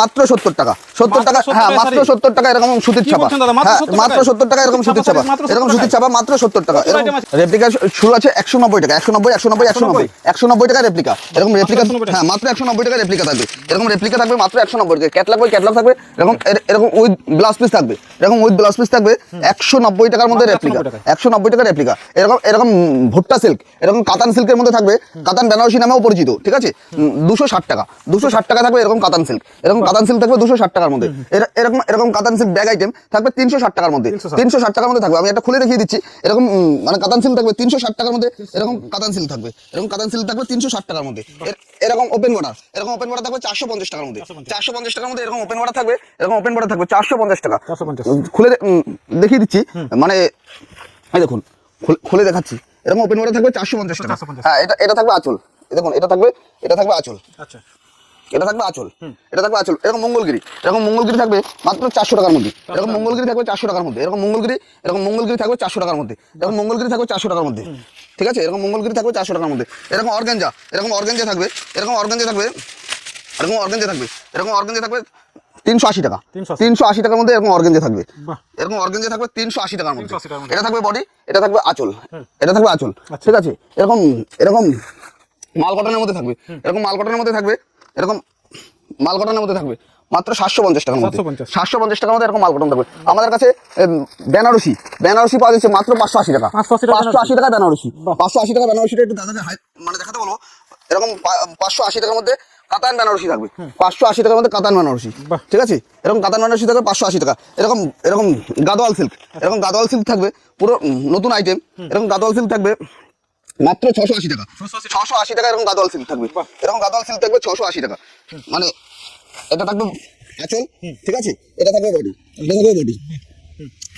মাত্র সত্তর টাকা। সত্তর টাকা হ্যাঁ মাত্র সত্তর টাকা এরকম সুতির ছাপা। মাত্র 70 মাত্র টাকায়? সত্তর টাকা এরকম সুতির ছাপা। এরকম সুতির ছাপা মাত্র সত্তর টাকা। এরকম রেপ্লিকা শুরু আছে একশো নব্বই টাকা একশো নব্বই একশো নব্বই একশো নব্বই। একশো নব্বই? টাকা রেপ্লিকা এরকম রেপ্লিকা হ্যাঁ মাত্র একশো নব্বই টাকা রেপ্লিকা থাকবে। এরকম রেপ্লিকা থাকবে মাত্র একশো নব্বই টাকা ক্যাটলগ বই ক্যাটলগ থাকবে। এরকম এরকম উইথ ব্লাউজ পিস থাকবে। এরকম উইথ ব্লাউজ পিস থাকবে। একশো নব্বই টাকার মধ্যে রেপ্লিকা একশো নব্বই টাকা রেপ্লিকা এরকম এরকম ভুট্টা সিল্ক এরকম কাতান সিল্কের মধ্যে থাকবে। কাতান বেনারসি নামেও পরিচিত ঠিক আছে? দুশো ষাট টাকা। দুশো ষাট টাকা থাকবে এরকম কাতান সিল্ক এরকম কাতান সিল্ক থাকবে দুশো ষাট টাকার মধ্যে। এরকম এরকম কাতান সিল্ক ব্যাগ আইটেম থাকবে তিনশো ষাট টাকার মধ্যে। তিনশো ষাট। টাকার মধ্যে থাকবে। আমি একটা খুলে দেখিয়ে দিচ্ছি। এরকম মানে কাতান সিল্ক থাকবে তিনশো ষাট টাকার মধ্যে। এরকম কাতান সিল্ক থাকবে। এরকম কাতান সিল্ক থাকবে তিনশো ষাট টাকার মধ্যে। এরকম ওপেন বর্ডার এরকম ওপেন বর্ডার থাকবে চারশো পঞ্চাশ টাকার মধ্যে। চারশো পঞ্চাশ। টাকার মধ্যে এরকম ওপেন বর্ডার থাকবে। এরকম ওপেন বর্ডার থাকবে চারশো পঞ্চাশ টাকা। খুলে দেখিয়ে দিচ্ছি। মানে এই দেখুন খুলে- খুলে দেখাচ্ছি। এরকম ওপেন বর্ডার থাকবে চারশো পঞ্চাশ টাকা। হ্যাঁ এটা এটা থাকবে আচল। দেখুন এটা থাকবে এটা থাকবে আচল। আচ্ছা। এটা থাকবে আঁচল। এটা থাকবে আচল। এরকম মঙ্গলগিরি। এরকম মঙ্গলগিরি থাকবে মাত্র চারশো টাকার মধ্যে। এরকম মঙ্গলগিরি থাকবে চারশো টাকার মধ্যে। এরকম মঙ্গলগিরি এরকম মঙ্গলগিরি থাকবে চারশো টাকার মধ্যে। এরকম মঙ্গলগিরি থাকবে চারশো টাকার মধ্যে। ঠিক আছে? এরকম মঙ্গলগিরি থাকবে চারশো টাকার মধ্যে। এরকম অর্গেঞ্জা এরকম অর্গেঞ্জা থাকবে। এরকম অর্গেঞ্জা থাকবে এরকম অর্গেঞ্জা থাকবে। এরকম অর্গেঞ্জা থাকবে তিনশো আশি টাকা। তিনশো আশি। টাকার মধ্যে এরকম অর্গেঞ্জা থাকবে। এরকম অর্গেঞ্জা থাকবে তিনশো আশি টাকার মধ্যে। 380 টাকার মধ্যে। এটা থাকবে বডি এটা থাকবে আঁচল। এটা থাকবে আঁচল। ঠিক আছে? এরকম এরকম মাল কটনের মধ্যে থাকবে। এরকম মাল কটনের মধ্যে থাকবে এরকম মাল কটনের মধ্যে থাকবে। মাত্র সাতশো পঞ্চাশ টাকার মধ্যে। সাতশো পঞ্চাশ। টাকার মধ্যে এরকম মাল কটন থাকবে। আমাদের কাছে বেনারসি। বেনারসি পাওয়া যাচ্ছে মাত্র পাঁচশো আশি টাকা। 580 টাকা পাঁচশো আশি টাকা বেনারসি। পাঁচশো আশি টাকা বেনারসিটা একটু দাদাকে মানে দেখাতে বলব এরকম পাঁচশো আশি টাকার মধ্যে কাতান বেনারসি থাকবে। পাঁচশো আশি টাকার মধ্যে কাতান বেনারসি। ঠিক আছে? এরকম কাতান বেনারসি থাকবে পাঁচশো আশি টাকা। এরকম এরকম গাদোয়াল সিল্ক। এরকম গাদোয়াল সিল্ক থাকবে পুরো নতুন আইটেম এরকম গাদোয়াল সিল্ক থাকবে মাত্র ছশো আশি টাকা। ছশো আশি টাকা এরকম গাদোয়াল সিল্ক থাকবে। এরকম গাদোয়াল সিল্ক থাকবে ছশো আশি টাকা। মানে এটা থাকবে আচল ঠিক আছে? এটা থাকবে বডি। এটা থাকবে বডি।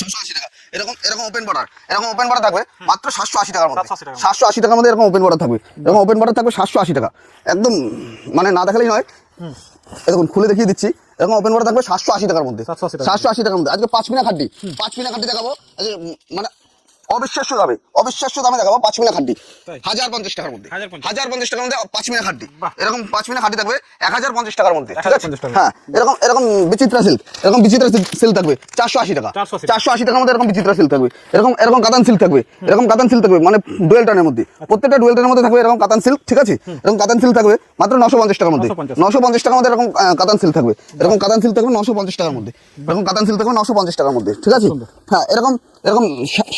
ছশো আশি টাকা। এরকম এরকম ওপেন বর্ডার এরকম ওপেন বর্ডার থাকবে মাত্র সাতশো আশি টাকার মধ্যে। সাতশো আশি টাকার মধ্যে। এরকম ওপেন বর্ডার থাকবে। এরকম ওপেন বর্ডার থাকবে সাতশো আশি টাকা। একদম মানে না দেখালেই নয় দেখুন খুলে দেখিয়ে দিচ্ছি। এরকম ওপেন বর্ডার থাকবে সাতশো আশি টাকার মধ্যে। সাতশো আশি টাকার মধ্যে। আজকে পাঁচ মিনা খাড্ডি পাঁচ মিনা খাড্ডি দেখাবো। মানে অবিশ্বাস্য দামে অবিশ্বাস্য দামে দেখাবো পাঁচ মিনা খাড্ডি হাজার পঞ্চাশ টাকার মধ্যে। হাজার পঞ্চাশ। টাকার মধ্যে পাঁচ মিনা খাড্ডি এরকম পাঁচ মিনা খাড্ডি থাকবে এক হাজার পঞ্চাশ টাকার মধ্যে ঠিক আছে? হ্যাঁ এরকম এরকম বিচিত্রা সিল্ক এরকম বিচিত্রা সিল্ক থাকবে চারশো আশি টাকা। চারশো আশি টাকার মধ্যে এরকম বিচিত্রা সিল্ক থাকবে। এরকম এরকম কাতান সিল্ক থাকবে। এরকম কাতান সিল্ক থাকবে মানে ডুয়েল টানের মধ্যে। প্রত্যেকটা ডুয়েল টানের মধ্যে থাকবে এরকম কাতান সিল্ক ঠিক আছে? এরকম কাতান সিল্ক থাকবে মাত্র নশো পঞ্চাশ টাকার মধ্যে। নশো পঞ্চাশ। টাকার মধ্যে এরকম কাতান সিল্ক থাকবে। এরকম কাতান সিল্ক থাকবে নশো পঞ্চাশ টাকার মধ্যে। এরকম কাতান সিল্ক থাকবে নশো পঞ্চাশ টাকার মধ্যে ঠিক আছে? হ্যাঁ এরকম এরকম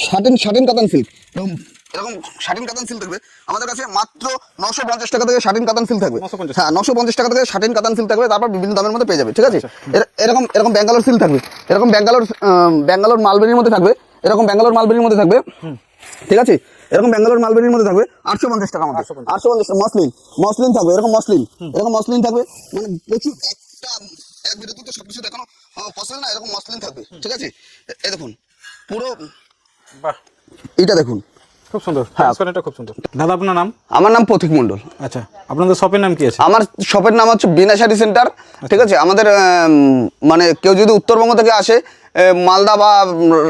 শাটিন শাটিন কাতান সিল্ক এরকম এরকম শাটিন কাতান সিল্ক থাকবে। আমাদের কাছে মাত্র নশো পঞ্চাশ টাকা থেকে শাটিন কাতান সিল্ক থাকবে। হ্যাঁ নশো পঞ্চাশ টাকা থেকে শাটিন কাতান সিল্ক থাকবে তারপর বিভিন্ন দামের মধ্যে পেয়ে যাবে ঠিক আছে? এর- এরকম এরকম ব্যাঙ্গালোর সিল্ক থাকবে। এরকম ব্যাঙ্গালোর ব্যাঙ্গালোর মালবেরির মধ্যে থাকবে। এরকম ব্যাঙ্গালোর মালবেরির মধ্যে থাকবে। ঠিক আছে? এরকম ব্যাঙ্গালোর মালবেরির মধ্যে থাকবে আটশো পঞ্চাশ টাকা 850 আটশো পঞ্চাশ। মসলিন। মসলিন থাকবে এরকম মসলিন। এরকম মসলিন থাকবে। মানে প্রচুর একটা এক ভিডিওতে তো সবকিছু দেখানো পসিবল না এরকম মসলিন থাকবে। ঠিক আছে? এ- দেখুন পুরো বাহ। এটা দেখুন। খুব সুন্দর। হ্যাঁ। ট্রান্সপারেন্টটা খুব সুন্দর। দাদা আপনার নাম? আমার নাম পথিক মণ্ডল। আচ্ছা আপনাদের শপের নাম কি আছে? আমার শপের নাম হচ্ছে বিনা শাড়ি সেন্টার ঠিক আছে? আমাদের মানে কেউ যদি উত্তরবঙ্গ থেকে আসে মালদা বা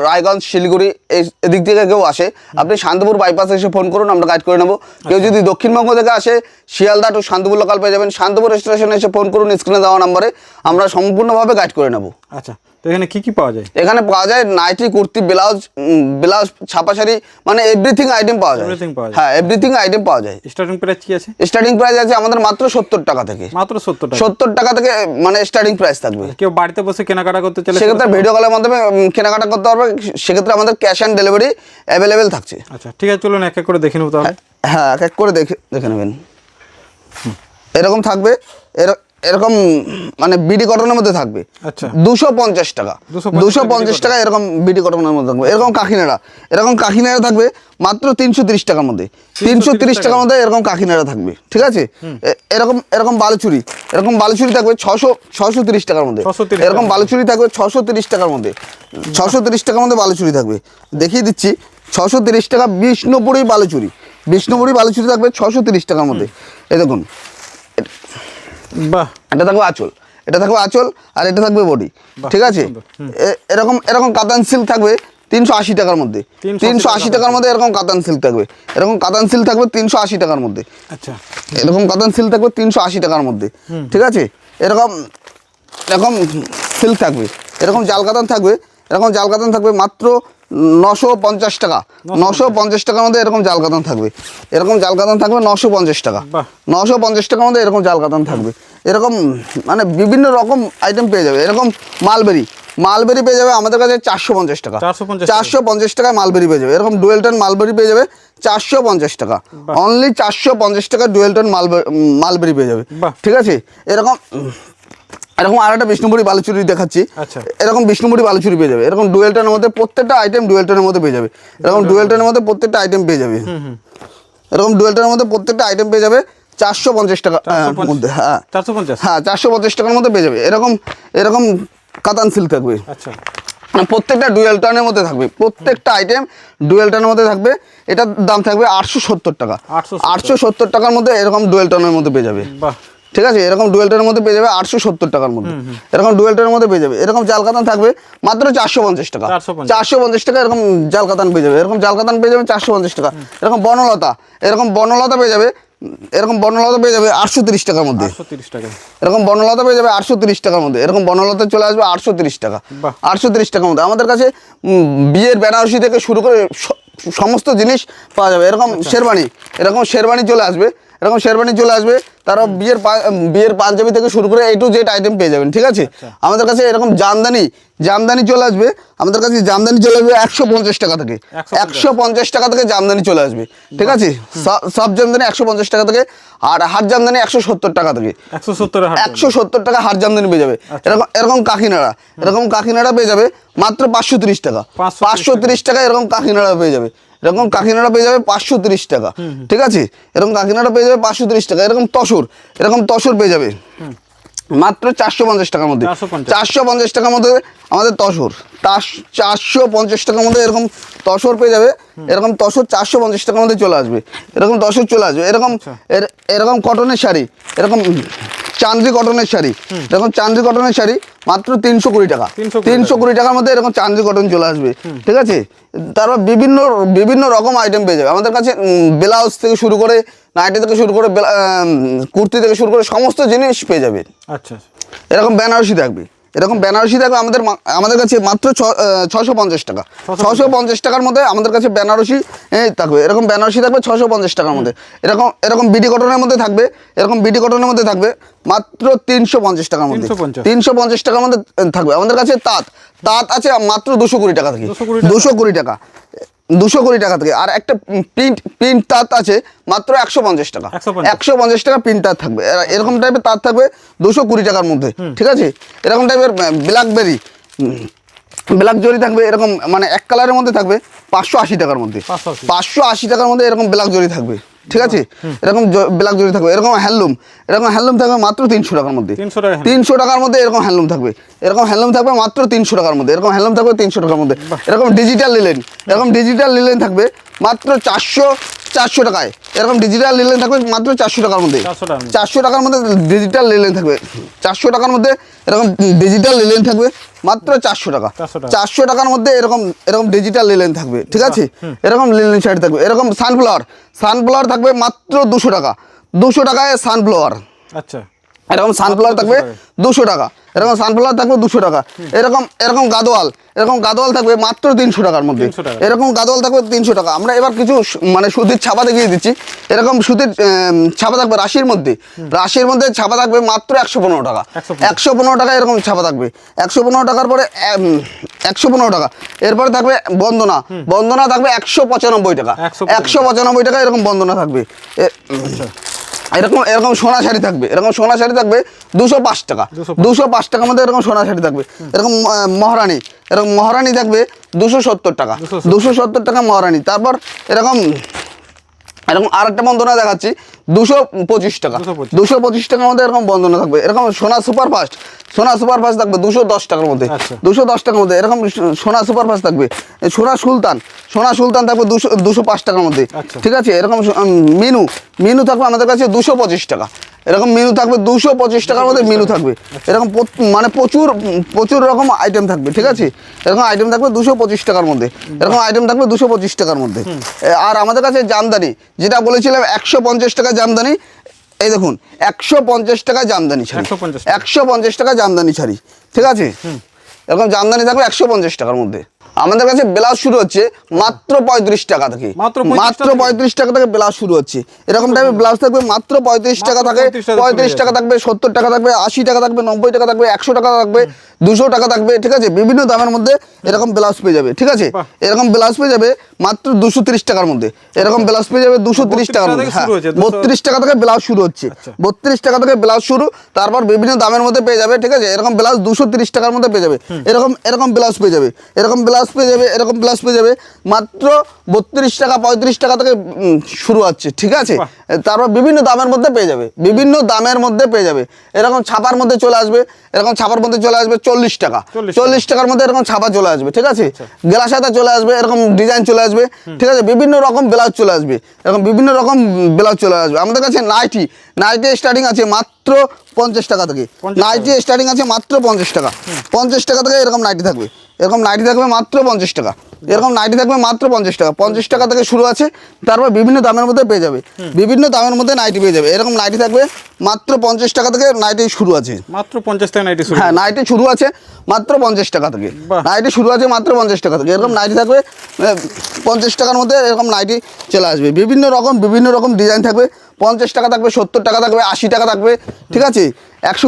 রায়গঞ্জ শিলিগুড়ি এই এদিক থেকে কেউ আসে আপনি শান্তপুর বাইপাসে এসে ফোন করুন আমরা গাইড করে নেব। কেউ যদি দক্ষিণবঙ্গ থেকে আসে শিয়ালদা টু শান্তপুর লোকাল পেয়ে যাবেন। শান্তপুর স্টেশনে এসে ফোন করুন স্ক্রিনে দেওয়া নাম্বারে আমরা সম্পূর্ণভাবে গাইড করে নেব। আচ্ছা। তো এখানে কি কি পাওয়া যায়? এখানে পাওয়া যায় নাইটি কুর্তি ব্লাউজ ব্লাউজ ছাপা শাড়ি মানে এভরিথিং আইটেম পাওয়া যায়। Everything পাওয়া যায়। হ্যাঁ এভরিথিং আইটেম পাওয়া যায়। স্টার্টিং প্রাইস কি আছে? স্টার্টিং প্রাইস আছে আমাদের মাত্র সত্তর টাকা থেকে। মাত্র সত্তর টাকা। সত্তর টাকা থেকে মানে স্টার্টিং প্রাইস থাকবে। কেউ বাড়িতে বসে কেনাকাটা করতে চলে সেক্ষেত্রে ভিডিও কলের মাধ্যমে কেনাকাটা করতে পারবে। সেক্ষেত্রে আমাদের ক্যাশ অন ডেলিভারি অ্যাভেলেবেল থাকছে। আচ্ছা ঠিক আছে চলুন এক এক করে দেখে নেব তাহলে। হ্যাঁ এক এক করে দেখে দেখে নেবেন। এরকম থাকবে। এর- এরকম মানে বিডি কটনের মধ্যে থাকবে। আচ্ছা। দুশো পঞ্চাশ টাকা। দুশো পঞ্চাশ টাকা এরকম বিডি কটনের মধ্যে থাকবে। এরকম কাকিনাড়া। এরকম কাকিনাড়া থাকবে মাত্র তিনশো তিরিশ টাকার মধ্যে। তিনশো তিরিশ টাকার মধ্যে এরকম কাকিনাড়া থাকবে। ঠিক আছে? এরকম এরকম বালুচুরি। এরকম বালুচুরি থাকবে ছশো ছশো তিরিশ টাকার মধ্যে। এরকম বালুচুরি থাকবে ছশো তিরিশ টাকার মধ্যে। ছশো তিরিশ টাকার মধ্যে বালুচুরি থাকবে। দেখিয়ে দিচ্ছি। ছশো তিরিশ টাকা বিষ্ণুপুরি বালুচুরি। বিষ্ণুপুরি বালুচুরি থাকবে ছশো তিরিশ টাকার মধ্যে। এই দেখুন। বাহ। এটা থাকবে আঁচল। এটা থাকবে আঁচল আর এটা থাকবে বডি। ঠিক আছে? এরকম এরকম কাতান সিল্ক থাকবে তিনশো আশি টাকার মধ্যে। তিনশো আশি টাকার মধ্যে। এরকম কাতান সিল্ক থাকবে। এরকম কাতান সিল্ক থাকবে তিনশো আশি টাকার মধ্যে। আচ্ছা এরকম কাতান সিল্ক থাকবে তিনশো আশি টাকার মধ্যে। ঠিক আছে? এরকম এরকম সিল্ক থাকবে। এরকম জাল কাতান থাকবে। এরকম জাল কাতান থাকবে মাত্র নশো পঞ্চাশ টাকা। নশো পঞ্চাশ। টাকার মধ্যে এরকম জাল কাতান থাকবে। এরকম জাল কাতান থাকবে নশো পঞ্চাশ টাকা। নশো পঞ্চাশ টাকার মধ্যে এরকম জাল কাতান থাকবে। এরকম মানে বিভিন্ন রকম আইটেম পেয়ে যাবে। এরকম মালবেরি। মালবেরি পেয়ে যাবে আমাদের কাছে চারশো পঞ্চাশ টাকা। 450 চারশো পঞ্চাশ টাকায় মালবেরি পেয়ে যাবে। এরকম ডুয়েল টন মালবেরি পেয়ে যাবে চারশো পঞ্চাশ টাকা। অনলি চারশো পঞ্চাশ টাকা ডুয়েল টন মালবেরি মালবেরি পেয়ে যাবে। ঠিক আছে? এরকম এরকম আর একটা বিষ্ণুপুরি বালুচুরি দেখাচ্ছি। আচ্ছা। এরকম বিষ্ণুপুরি বালুচুরি পেয়ে যাবে। এরকম ডুয়েল টনের মধ্যে প্রত্যেকটা আইটেম ডুয়েল টনের মধ্যে পেয়ে যাবে। এরকম ডুয়েল টনের মধ্যে প্রত্যেকটা আইটেম পেয়ে যাবে। এরকম ডুয়েল টনের মধ্যে প্রত্যেকটা আইটেম পেয়ে যাবে চারশো পঞ্চাশ টাকা মধ্যে হ্যাঁ। চারশো পঞ্চাশ? হ্যাঁ চারশো পঞ্চাশ টাকার মধ্যে পেয়ে যাবে। এরকম এরকম কাতান সিল্ক থাকবে। আচ্ছা। প্রত্যেকটা ডুয়েল টানের মধ্যে থাকবে। প্রত্যেকটা আইটেম ডুয়েল টানের মধ্যে থাকবে। এটার দাম থাকবে আটশো সত্তর টাকা। আটশো সত্তর। টাকার মধ্যে এরকম ডুয়েল টানের মধ্যে পেয়ে যাবে। বাহ। ঠিক আছে? এরকম ডুয়েল টেনের মধ্যে পেয়ে যাবে আটশো সত্তর টাকার মধ্যে। এরকম ডুয়েল টেনের মধ্যে পেয়ে যাবে। এরকম জাল কাতান থাকবে মাত্র চারশো পঞ্চাশ টাকা। চারশো পঞ্চাশ। টাকা এরকম জাল কাতান পেয়ে যাবে। এরকম জাল কাতান পেয়ে যাবে চারশো পঞ্চাশ টাকা। এরকম বনলতা এরকম বনলতা পেয়ে যাবে এরকম বনলতা পেয়ে যাবে আটশো তিরিশ টাকার মধ্যে। এরকম বনলতা পেয়ে যাবে আটশো তিরিশ টাকার মধ্যে। এরকম বনলতা চলে আসবে আটশো তিরিশ টাকা। আটশো তিরিশ টাকার মধ্যে। আমাদের কাছে বিয়ের বেনারসি থেকে শুরু করে সমস্ত জিনিস পাওয়া যাবে। এরকম শেরবানি এরকম শেরবানি চলে আসবে। এরকম শেরবানি চলে আসবে তারা বিয়ের বিয়ের পাঞ্জাবি থেকে শুরু করে এই টু জেড আইটেম পেয়ে যাবেন ঠিক আছে? আমাদের কাছে এরকম জামদানি জামদানি চলে আসবে আমাদের কাছে জামদানি চলে আসবে একশো পঞ্চাশ টাকা থেকে। একশো পঞ্চাশ। টাকা থেকে জামদানি চলে আসবে ঠিক আছে? সব- সব জামদানি একশো পঞ্চাশ টাকা থেকে আর হাট জামদানি একশো সত্তর টাকা থেকে। একশো সত্তর একশো সত্তর টাকা হাট জামদানি পেয়ে যাবে। এরকম এরকম কাকিনাড়া এরকম কাকিনাড়া পেয়ে যাবে মাত্র পাঁচশো তিরিশ টাকা। পাঁচশো তিরিশ টাকা এরকম কাকিনাড়া পেয়ে যাবে। এরকম কাকিনাড়া পেয়ে যাবে পাঁচশো তিরিশ টাকা। ঠিক আছে? এরকম কাকিনাড়া পেয়ে যাবে পাঁচশো তিরিশ টাকা। এরকম তসর এরকম তসর পেয়ে যাবে। মাত্র চারশো পঞ্চাশ টাকার মধ্যে। চারশো পঞ্চাশ। টাকার মধ্যে আমাদের তসর। চারশো পঞ্চাশ টাকার মধ্যে এরকম তসর পেয়ে যাবে। এরকম তসর চারশো পঞ্চাশ টাকার মধ্যে চলে আসবে। এরকম তসর চলে আসবে। এরকম এর- এরকম কটনের শাড়ি। এরকম চান্দ্রি কটনের শাড়ি। এরকম চান্দ্রি কটনের শাড়ি মাত্র তিনশো কুড়ি টাকা। তিনশো কুড়ি টাকার মধ্যে এরকম চান্দ্রি কটন চলে আসবে। ঠিক আছে? তারপর বিভিন্ন বিভিন্ন রকম আইটেম পেয়ে যাবে। আমাদের কাছে ব্লাউজ থেকে শুরু করে নাইটি থেকে শুরু করে কুর্তি থেকে শুরু করে সমস্ত জিনিস পেয়ে যাবে। আচ্ছা। এরকম বেনারসি থাকবে। এরকম বেনারসি থাকবে আমাদের আমাদের কাছে মাত্র ছশো পঞ্চাশ টাকা। ছশো পঞ্চাশ। টাকার মধ্যে আমাদের কাছে বেনারসি থাকবে। এরকম বেনারসি থাকবে ছশো পঞ্চাশ টাকার মধ্যে। এরকম এরকম বিডি কটনের মধ্যে থাকবে এরকম বিডি কটনের মধ্যে থাকবে মাত্র তিনশো পঞ্চাশ টাকার মধ্যে। তিনশো পঞ্চাশ। টাকার মধ্যে থাকবে। আমাদের কাছে তাঁত। তাঁত আছে মাত্র দুশো কুড়ি টাকা থেকে। দুশো কুড়ি টাকা। দুশো কুড়ি টাকা। থেকে। আর একটা প্রিন্ট প্রিন্ট তাঁত আছে মাত্র একশো পঞ্চাশ টাকা। একশো পঞ্চাশ। টাকা প্রিন্ট তার থাকবে। এরকম টাইপের তার থাকবে দুশো কুড়ি টাকার মধ্যে। ঠিক আছে? এরকম টাইপের ব্ল্যাকবেরি ব্ল্যাক জরি থাকবে। এরকম মানে এক কালারের মধ্যে থাকবে পাঁচশো আশি টাকার মধ্যে। পাঁচশো আশি। টাকার মধ্যে এরকম ব্ল্যাক জরি থাকবে। ঠিক আছে? এরকম ব্ল্যাক জরি থাকবে। এরকম হ্যান্ডলুম এরকম হ্যান্ডলুম থাকবে মাত্র তিনশো টাকার মধ্যে। 300 টাকা handloom। তিনশো টাকার মধ্যে এরকম হ্যান্ডলুম থাকবে। এরকম হ্যান্ডলুম থাকবে মাত্র তিনশো টাকার মধ্যে। এরকম হ্যান্ডলুম থাকবে তিনশো টাকার মধ্যে। এরকম ডিজিটাল লিলেন এরকম ডিজিটাল লিলেন থাকবে মাত্র চারশো চারশো টাকায়। এরকম ডিজিটাল লেলেন থাকবে মাত্র চারশো টাকার মধ্যে। 400 টাকার মধ্যে। চারশো টাকার মধ্যে ডিজিটাল লেলেন থাকবে। চারশো টাকার মধ্যে এরকম ডিজিটাল লেলেন থাকবে মাত্র চারশো টাকা। চারশো টাকার মধ্যে এরকম এরকম ডিজিটাল লেলেন থাকবে ঠিক আছে? এরকম লেলেন শাড়ি থাকবে। এরকম সানফ্লাওয়ার সানফ্লাওয়ার থাকবে মাত্র দুশো টাকা। দুশো টাকায় সানফ্লাওয়ার আচ্ছা। এরকম সানফ্লাওয়ার থাকবে দুশো টাকা। এরকম সানফ্লাওয়ার থাকবে দুশো টাকা। এরকম এরকম গাদোয়াল এরকম গাদোয়াল থাকবে মাত্র তিনশো টাকার মধ্যে। এরকম গাদোয়াল থাকবে তিনশো টাকা। আমরা এবার কিছু মানে সুতির ছাপা দেখিয়ে দিচ্ছি। এরকম সুতির ছাপা থাকবে রাশির মধ্যে। রাশির মধ্যে ছাপা থাকবে মাত্র একশো পনেরো টাকা। একশো পনেরো। টাকা এরকম ছাপা থাকবে। একশো পনেরো টাকার পরে একশো পনেরো টাকা। এরপরে থাকবে বন্দনা। বন্দনা থাকবে একশো পঁচানব্বই টাকা। একশো পঁচানব্বই টাকা এরকম বন্দনা থাকবে। এরকম এরকম সোনা শাড়ি থাকবে। এরকম সোনা শাড়ি থাকবে দুশো পাঁচ টাকা। দুশো পাঁচ। টাকার মধ্যে এরকম সোনা শাড়ি থাকবে। এরকম মহারানি। এরকম মহারানি থাকবে দুশো সত্তর টাকা। দুশো সত্তর টাকা মহারানি। তারপর এরকম এরকম আর একটা বন্দনা দেখাচ্ছি দুশো পঁচিশ টাকা। দুশো পঁচিশ। টাকার মধ্যে এরকম বন্দনা থাকবে। এরকম সোনা সুপারফাস্ট সোনা সুপারফাস্ট থাকবে দুশো দশ টাকার মধ্যে। আচ্ছা। দুশো দশ টাকার মধ্যে এরকম সোনা সুপারফাস্ট থাকবে। সোনা সুলতান সোনা সুলতান থাকবে দুশো দুশো পাঁচ টাকার মধ্যে। আচ্ছা। ঠিক আছে? এরকম মেনু মিনু মিনু থাকবে আমাদের কাছে দুশো পঁচিশ টাকা। এরকম মিনু থাকবে দুশো পঁচিশ টাকার মধ্যে মিনু থাকবে। এরকম মানে প্রচুর প্রচুর রকম আইটেম থাকবে ঠিক আছে? এরকম আইটেম থাকবে দুশো পঁচিশ টাকার মধ্যে। এরকম আইটেম থাকবে দুশো পঁচিশ টাকার মধ্যে। আর আমাদের কাছে জামদানি যেটা বলেছিলাম একশো পঞ্চাশ টাকা জামদানি এই দেখুন একশো পঞ্চাশ টাকা জামদানি শাড়ি। একশো পঞ্চাশ টাকা। জামদানি শাড়ি ঠিক আছে? এরকম জামদানি থাকবে একশো পঞ্চাশ টাকার মধ্যে। আমাদের কাছে ব্লাউজ শুরু হচ্ছে মাত্র পঁয়ত্রিশ টাকা থেকে। মাত্র পঁয়ত্রিশ টাকা থেকে? ব্লাউজ শুরু হচ্ছে। এরকম টাইপের ব্লাউজ থাকবে মাত্র পঁয়ত্রিশ টাকা থাকে পঁয়ত্রিশ টাকা থাকবে সত্তর টাকা থাকবে আশি টাকা থাকবে নব্বই টাকা থাকবে একশো টাকা থাকবে। দুশো টাকা থাকবে ঠিক আছে? বিভিন্ন দামের মধ্যে এরকম ব্লাউজ পেয়ে যাবে ঠিক আছে? এরকম ব্লাউজ পেয়ে যাবে মাত্র দুশো তিরিশ টাকার মধ্যে। এরকম ব্লাউজ পেয়ে যাবে দুশো তিরিশ টাকার মধ্যে। হ্যাঁ শুরু হচ্ছে, 200 বত্রিশ টাকা থেকে ব্লাউজ শুরু হচ্ছে। আচ্ছা। বত্রিশ টাকা থেকে ব্লাউজ শুরু তারপর বিভিন্ন দামের মধ্যে পেয়ে যাবে ঠিক আছে? এরকম ব্লাউজ দুশো তিরিশ টাকার মধ্যে পেয়ে যাবে। এরকম এরকম ব্লাউজ পেয়ে যাবে এরকম ব্লাউজ পেয়ে যাবে এরকম ব্লাউজ পেয়ে যাবে মাত্র বত্রিশ টাকা পঁয়ত্রিশ টাকা থেকে শুরু হচ্ছে ঠিক আছে? তারপর বিভিন্ন দামের মধ্যে পেয়ে যাবে বিভিন্ন দামের মধ্যে পেয়ে যাবে। এরকম ছাপার মধ্যে চলে আসবে এরকম ছাপার মধ্যে চলে আসবে চল্লিশ টাকা। চল্লিশ টাকার মধ্যে এরকম ছাপা চলে আসবে ঠিক আছে? গ্লাস হাতা চলে আসবে এরকম ডিজাইন চলে আসবে ঠিক আছে? বিভিন্ন রকম ব্লাউজ চলে আসবে এরকম বিভিন্ন রকম ব্লাউজ চলে আসবে। আমাদের কাছে নাইটি নাইটি স্টার্টিং আছে মাত্র পঞ্চাশ টাকা থেকে। নাইটি স্টার্টিং আছে মাত্র পঞ্চাশ টাকা। পঞ্চাশ টাকা থেকে এরকম নাইটি থাকবে। এরকম নাইটি থাকবে মাত্র পঞ্চাশ টাকা। এরকম নাইটি থাকবে মাত্র পঞ্চাশ টাকা। পঞ্চাশ টাকা থেকে শুরু আছে তারপর বিভিন্ন দামের মধ্যে পেয়ে যাবে। বিভিন্ন দামের মধ্যে নাইটি পেয়ে যাবে। এরকম নাইটি থাকবে মাত্র পঞ্চাশ টাকা থেকে নাইটি শুরু আছে। মাত্র পঞ্চাশ টাকা নাইটি শুরু হ্যাঁ নাইটি শুরু আছে মাত্র পঞ্চাশ টাকা থেকে। নাইটি শুরু আছে মাত্র পঞ্চাশ টাকা থেকে। এরকম নাইটি থাকবে পঞ্চাশ টাকার মধ্যে এরকম নাইটি চলে আসবে। বিভিন্ন রকম বিভিন্ন রকম ডিজাইন থাকবে। পঞ্চাশ টাকা থাকবে সত্তর টাকা থাকবে আশি টাকা থাকবে ঠিক আছে? একশো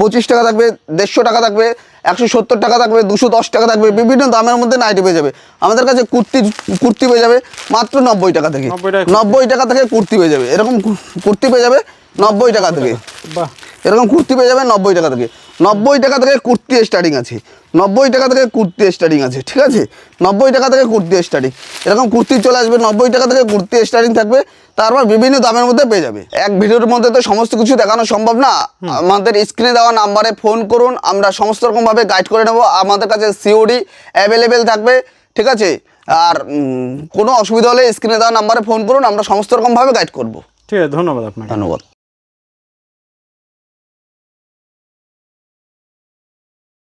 পঁচিশ টাকা থাকবে দেড়শো টাকা থাকবে একশো সত্তর টাকা থাকবে দুশো দশ টাকা থাকবে বিভিন্ন দামের মধ্যে নাইটি পেয়ে যাবে। আমাদের কাছে কুর্তি কুর্তি পেয়ে যাবে মাত্র নব্বই টাকা থেকে। 90 টাকা কুর্তি। নব্বই টাকা থেকে কুর্তি পেয়ে যাবে। এরকম কুর্তি পেয়ে যাবে নব্বই টাকা থেকে। বাহ। এরকম কুর্তি পেয়ে যাবে নব্বই টাকা থেকে। নব্বই টাকা থেকে কুর্তি স্টার্টিং আছে। নব্বই টাকা থেকে কুর্তি স্টার্টিং আছে ঠিক আছে? নব্বই টাকা থেকে কুর্তি স্টার্টিং এরকম কুর্তি চলে আসবে নব্বই টাকা থেকে কুর্তি স্টার্টিং থাকবে তারপর বিভিন্ন দামের মধ্যে পেয়ে যাবে। এক ভিডিওর মধ্যে তো সমস্ত কিছু দেখানো সম্ভব না। আমাদের স্ক্রিনে দেওয়া নাম্বারে ফোন করুন আমরা সমস্ত রকমভাবে গাইড করে নেব। আমাদের কাছে সিওডি অ্যাভেলেবেল থাকবে ঠিক আছে? আর কোনো অসুবিধা হলে স্ক্রিনে দেওয়া নাম্বারে ফোন করুন আমরা সমস্ত রকমভাবে গাইড করব। ঠিক আছে ধন্যবাদ আপনাকে। ধন্যবাদ।